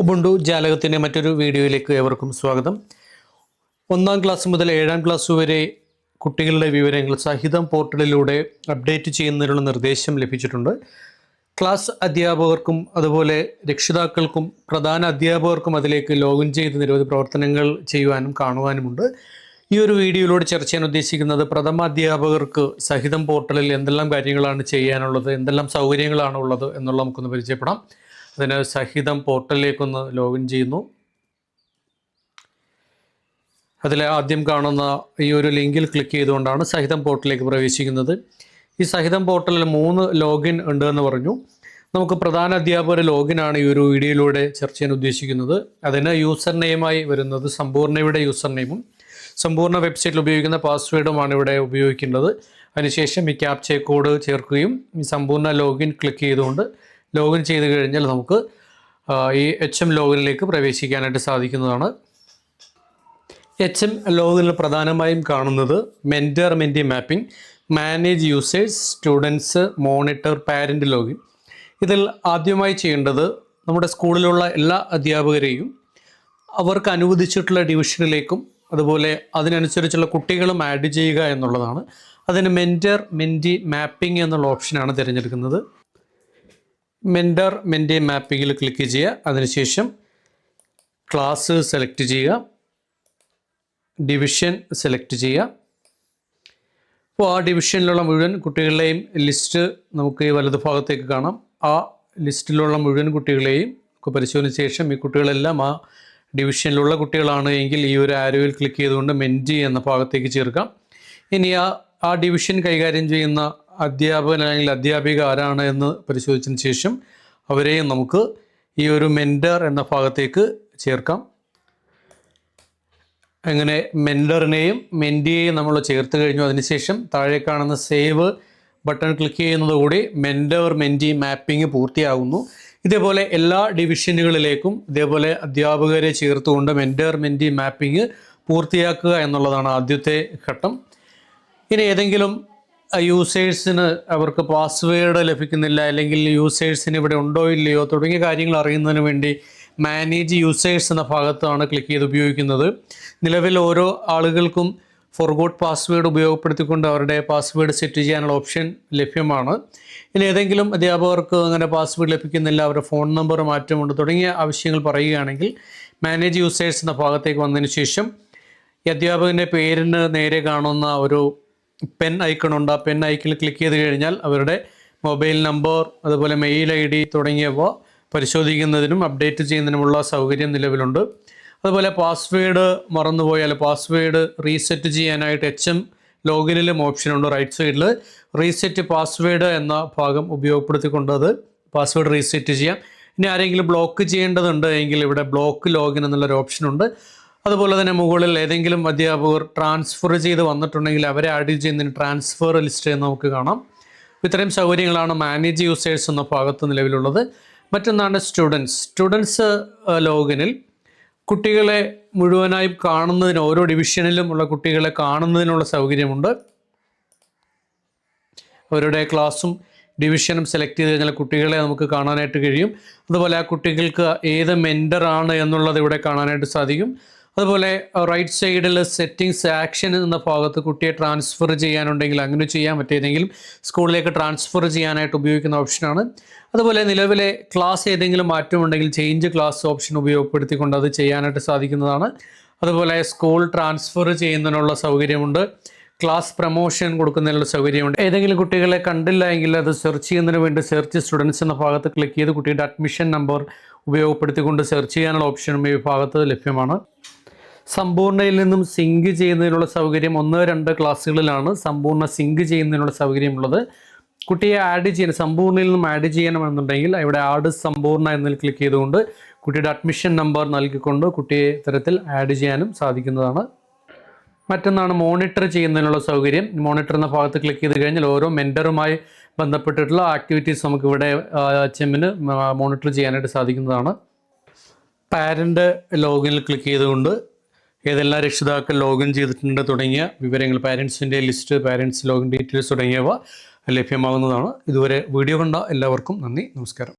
Ubuntu ജാലകത്തിന്റെ മറ്റൊരു വീഡിയോയിലേക്ക് ഏവർക്കും സ്വാഗതം. ഒന്നാം ക്ലാസ് മുതൽ ഏഴാം ക്ലാസ് വരെ കുട്ടികളുടെ വിവരങ്ങൾ സഹിതം പോർട്ടലിലൂടെ അപ്ഡേറ്റ് ചെയ്യുന്നതിനുള്ള നിർദ്ദേശം ലഭിച്ചിട്ടുണ്ട്. ക്ലാസ് അധ്യാപകർക്കും അതുപോലെ രക്ഷിതാക്കൾക്കും പ്രധാന അധ്യാപകർക്കും അതിലേക്ക് ലോഗിൻ ചെയ്ത് നിരവധി പ്രവർത്തനങ്ങൾ ചെയ്യുവാനും കാണുവാനുമുണ്ട്. ഈ ഒരു വീഡിയോയിലൂടെ ചർച്ച ചെയ്യാൻ ഉദ്ദേശിക്കുന്നത് പ്രഥമ അധ്യാപകർക്ക് സഹിതം പോർട്ടലിൽ എന്തെല്ലാം കാര്യങ്ങളാണ് ചെയ്യാനുള്ളത് എന്തെല്ലാം സൗകര്യങ്ങളാണ് ഉള്ളത് എന്നുള്ള നമുക്കൊന്ന് പരിചയപ്പെടാം. അതിന് സഹിതം പോർട്ടലിലേക്കൊന്ന് ലോഗിൻ ചെയ്യുന്നു. അതിൽ ആദ്യം കാണുന്ന ഈ ഒരു ലിങ്കിൽ ക്ലിക്ക് ചെയ്തുകൊണ്ടാണ് സഹിതം പോർട്ടലിലേക്ക് പ്രവേശിക്കുന്നത്. ഈ സഹിതം പോർട്ടലിൽ മൂന്ന് ലോഗിൻ ഉണ്ട് എന്ന് പറഞ്ഞു. നമുക്ക് പ്രധാന അധ്യാപകരുടെ ലോഗിനാണ് ഈ ഒരു വീഡിയോയിലൂടെ ചർച്ച ചെയ്യാൻ ഉദ്ദേശിക്കുന്നത്. അതിന് യൂസർ നെയിമായി വരുന്നത് സമ്പൂർണയുടെ യൂസർ നെയിമും സമ്പൂർണ വെബ്സൈറ്റിൽ ഉപയോഗിക്കുന്ന പാസ്വേഡുമാണ് ഇവിടെ ഉപയോഗിക്കേണ്ടത്. അതിനുശേഷം ഈ ക്യാപ്ചേ കോഡ് ചേർക്കുകയും ഈ സമ്പൂർണ ലോഗിൻ ക്ലിക്ക് ചെയ്തുകൊണ്ട് ലോഗിൻ ചെയ്ത് കഴിഞ്ഞാൽ നമുക്ക് ഈ എച്ച് എം ലോഗിനിലേക്ക് പ്രവേശിക്കാനായിട്ട് സാധിക്കുന്നതാണ്. എച്ച് എം ലോഗിനിൽ പ്രധാനമായും കാണുന്നത് mentor mentee mapping manage users students monitor parent login ഇതിൽ ആദ്യമായി ചെയ്യേണ്ടത് നമ്മുടെ സ്കൂളിലുള്ള എല്ലാ അധ്യാപകരെയും അവർക്ക് അനുവദിച്ചിട്ടുള്ള ഡിവിഷനിലേക്കും അതുപോലെ അതിനനുസരിച്ചുള്ള കുട്ടികളും ആഡ് ചെയ്യുക എന്നുള്ളതാണ്. അതിന് മെന്റർ മെന്റി മാപ്പിംഗ് എന്നുള്ള ഓപ്ഷനാണ് തിരഞ്ഞെടുക്കുന്നത്. മെന്റർ മെന്റെ മാപ്പിങ്ങിൽ ക്ലിക്ക് ചെയ്യുക. അതിനുശേഷം ക്ലാസ് സെലക്ട് ചെയ്യുക. ഡിവിഷൻ സെലക്ട് ചെയ്യുക. അപ്പോൾ ആ ഡിവിഷനിലുള്ള മുഴുവൻ കുട്ടികളുടെയും ലിസ്റ്റ് നമുക്ക് ഈ വലതു ഭാഗത്തേക്ക് കാണാം. ആ ലിസ്റ്റിലുള്ള മുഴുവൻ കുട്ടികളെയും ഒക്കെ പരിശോധന ശേഷം ഈ കുട്ടികളെല്ലാം ആ ഡിവിഷനിലുള്ള കുട്ടികളാണ് എങ്കിൽ ഈ ഒരു ആരോയിൽ ക്ലിക്ക് ചെയ്തുകൊണ്ട് മെൻജി എന്ന ഭാഗത്തേക്ക് ചേർക്കാം. ഇനി ആ ആ ഡിവിഷൻ കൈകാര്യം ചെയ്യുന്ന അധ്യാപകൻ അല്ലെങ്കിൽ അധ്യാപിക ആരാണ് എന്ന് പരിശോധിച്ചതിന് ശേഷം അവരെയും നമുക്ക് ഈ ഒരു മെന്റർ എന്ന ഭാഗത്തേക്ക് ചേർക്കാം. അങ്ങനെ മെൻഡറിനെയും മെന്റിയെയും നമ്മൾ ചേർത്ത് കഴിഞ്ഞു. അതിനുശേഷം താഴെ കാണുന്ന സേവ് ബട്ടൺ ക്ലിക്ക് ചെയ്യുന്നതുകൂടി മെൻഡർ മെന്റി മാപ്പിംഗ് പൂർത്തിയാകുന്നു. ഇതേപോലെ എല്ലാ ഡിവിഷനുകളിലേക്കും ഇതേപോലെ അധ്യാപകരെ ചേർത്തുകൊണ്ട് മെൻഡർ മെന്റി മാപ്പിംഗ് പൂർത്തിയാക്കുക എന്നുള്ളതാണ് ആദ്യത്തെ ഘട്ടം. ഇനി ഏതെങ്കിലും യൂസേഴ്സിന് അവർക്ക് പാസ്വേഡ് ലഭിക്കുന്നില്ല അല്ലെങ്കിൽ യൂസേഴ്സിന് ഇവിടെ ഉണ്ടോ ഇല്ലയോ തുടങ്ങിയ കാര്യങ്ങൾ അറിയുന്നതിന് വേണ്ടി മാനേജ് യൂസേഴ്സ് എന്ന ഭാഗത്താണ് ക്ലിക്ക് ചെയ്ത് ഉപയോഗിക്കുന്നത്. നിലവിൽ ഓരോ ആളുകൾക്കും ഫോർഗോട്ട് പാസ്വേഡ് ഉപയോഗപ്പെടുത്തിക്കൊണ്ട് അവരുടെ പാസ്വേഡ് സെറ്റ് ചെയ്യാനുള്ള ഓപ്ഷൻ ലഭ്യമാണ്. ഇനി ഏതെങ്കിലും അധ്യാപകർക്ക് അങ്ങനെ പാസ്വേഡ് ലഭിക്കുന്നില്ല അവരുടെ ഫോൺ നമ്പർ മാറ്റമുണ്ട് തുടങ്ങിയ ആവശ്യങ്ങൾ പറയുകയാണെങ്കിൽ മാനേജ് യൂസേഴ്സ് എന്ന ഭാഗത്തേക്ക് വന്നതിന് ശേഷം ഈ അധ്യാപകന്റെ പേരിന് നേരെ കാണുന്ന ഒരു പെൻ ഐക്കൺ ഉണ്ട്. ആ പെൻ ഐക്കിൽ ക്ലിക്ക് ചെയ്ത് കഴിഞ്ഞാൽ അവരുടെ മൊബൈൽ നമ്പർ അതുപോലെ മെയിൽ ഐ ഡി തുടങ്ങിയവ പരിശോധിക്കുന്നതിനും അപ്ഡേറ്റ് ചെയ്യുന്നതിനുമുള്ള സൗകര്യം നിലവിലുണ്ട്. അതുപോലെ പാസ്വേഡ് മറന്നുപോയാൽ പാസ്വേഡ് റീസെറ്റ് ചെയ്യാനായിട്ട് എച്ച് എം ലോഗിനിലും ഓപ്ഷനുണ്ട് റൈറ്റ് സൈഡിൽ റീസെറ്റ് പാസ്വേഡ് എന്ന ഭാഗം ഉപയോഗപ്പെടുത്തിക്കൊണ്ട് അത് പാസ്വേഡ് റീസെറ്റ് ചെയ്യാം. ഇനി ആരെങ്കിലും ബ്ലോക്ക് ചെയ്യേണ്ടതുണ്ട് എങ്കിൽ ഇവിടെ ബ്ലോക്ക് ലോഗിൻ എന്നുള്ളൊരു ഓപ്ഷനുണ്ട് അതുപോലെ തന്നെ മുകളിൽ ഏതെങ്കിലും അധ്യാപകർ ട്രാൻസ്ഫർ ചെയ്ത് വന്നിട്ടുണ്ടെങ്കിൽ അവരെ ആഡ് ചെയ്യുന്നതിന് ട്രാൻസ്ഫർ ലിസ്റ്റ് എന്ന് നമുക്ക് കാണാം. ഇത്രയും സൗകര്യങ്ങളാണ് മാനേജ് യൂസേഴ്സ് എന്ന ഭാഗത്ത് നിലവിലുള്ളത്. മറ്റൊന്നാണ് സ്റ്റുഡൻസ് സ്റ്റുഡൻസ് ലോഗിനിൽ കുട്ടികളെ മുഴുവനായി കാണുന്നതിന് ഓരോ ഡിവിഷനിലും ഉള്ള കുട്ടികളെ കാണുന്നതിനുള്ള സൗകര്യമുണ്ട്. അവരുടെ ക്ലാസ്സും ഡിവിഷനും സെലക്ട് ചെയ്ത് കഴിഞ്ഞാൽ കുട്ടികളെ നമുക്ക് കാണാനായിട്ട് കഴിയും. അതുപോലെ ആ കുട്ടികൾക്ക് ഏത് ആണ് എന്നുള്ളത് ഇവിടെ കാണാനായിട്ട് സാധിക്കും. അതുപോലെ റൈറ്റ് സൈഡിൽ സെറ്റിങ്സ് ആക്ഷൻ എന്ന ഭാഗത്ത് കുട്ടിയെ ട്രാൻസ്ഫർ ചെയ്യാനുണ്ടെങ്കിൽ അങ്ങനെ ചെയ്യാൻ പറ്റിയതെങ്കിലും സ്കൂളിലേക്ക് ട്രാൻസ്ഫർ ചെയ്യാനായിട്ട് ഉപയോഗിക്കുന്ന ഓപ്ഷനാണ് അതുപോലെ നിലവിലെ ക്ലാസ് ഏതെങ്കിലും മാറ്റമുണ്ടെങ്കിൽ ചേഞ്ച് ക്ലാസ് ഓപ്ഷൻ ഉപയോഗപ്പെടുത്തിക്കൊണ്ട് അത് ചെയ്യാനായിട്ട് സാധിക്കുന്നതാണ്. അതുപോലെ സ്കൂൾ ട്രാൻസ്ഫർ ചെയ്യുന്നതിനുള്ള സൗകര്യമുണ്ട്. ക്ലാസ് പ്രൊമോഷൻ കൊടുക്കുന്നതിനുള്ള സൗകര്യമുണ്ട്. ഏതെങ്കിലും കുട്ടികളെ കണ്ടില്ല എങ്കിൽ അത് സെർച്ച് ചെയ്യുന്നതിന് വേണ്ടി സെർച്ച് സ്റ്റുഡൻസ് എന്ന ഭാഗത്ത് ക്ലിക്ക് ചെയ്ത് കുട്ടിയുടെ അഡ്മിഷൻ നമ്പർ ഉപയോഗപ്പെടുത്തിക്കൊണ്ട് സെർച്ച് ചെയ്യാനുള്ള ഓപ്ഷനും ഈ ഭാഗത്ത് ലഭ്യമാണ്. സമ്പൂർണയിൽ നിന്നും സിങ്ക് ചെയ്യുന്നതിനുള്ള സൗകര്യം ഒന്ന് രണ്ട് ക്ലാസ്സുകളിലാണ് സമ്പൂർണ സിങ്ക് ചെയ്യുന്നതിനുള്ള സൗകര്യമുള്ളത്. കുട്ടിയെ ആഡ് ചെയ്യണം സമ്പൂർണയിൽ നിന്നും ആഡ് ചെയ്യണമെന്നുണ്ടെങ്കിൽ ഇവിടെ ആഡ് സമ്പൂർണ എന്നതിൽ ക്ലിക്ക് ചെയ്തുകൊണ്ട് കുട്ടിയുടെ അഡ്മിഷൻ നമ്പർ നൽകിക്കൊണ്ട് കുട്ടിയെ ഇത്തരത്തിൽ ആഡ് ചെയ്യാനും സാധിക്കുന്നതാണ്. മറ്റൊന്നാണ് മോണിറ്റർ ചെയ്യുന്നതിനുള്ള സൗകര്യം. മോണിറ്റർ എന്ന ഭാഗത്ത് ക്ലിക്ക് ചെയ്ത് കഴിഞ്ഞാൽ ഓരോ മെന്ററുമായി ബന്ധപ്പെട്ടിട്ടുള്ള ആക്ടിവിറ്റീസ് നമുക്ക് ഇവിടെ എച്ച് എമ്മിന് മോണിറ്റർ ചെയ്യാനായിട്ട് സാധിക്കുന്നതാണ്. പാരന്റ് ലോഗിനിൽ ക്ലിക്ക് ചെയ്തുകൊണ്ട് ഏതെല്ലാം രക്ഷിതാക്കൾ ലോഗിൻ ചെയ്തിട്ടുണ്ട് തുടങ്ങിയ വിവരങ്ങൾ പാരൻസിന്റെ ലിസ്റ്റ് പാരൻസ് ലോഗിൻ ഡീറ്റെയിൽസ് തുടങ്ങിയവ ലഭ്യമാകുന്നതാണ്. ഇതുവരെ വീഡിയോ കണ്ട എല്ലാവർക്കും നന്ദി നമസ്കാരം.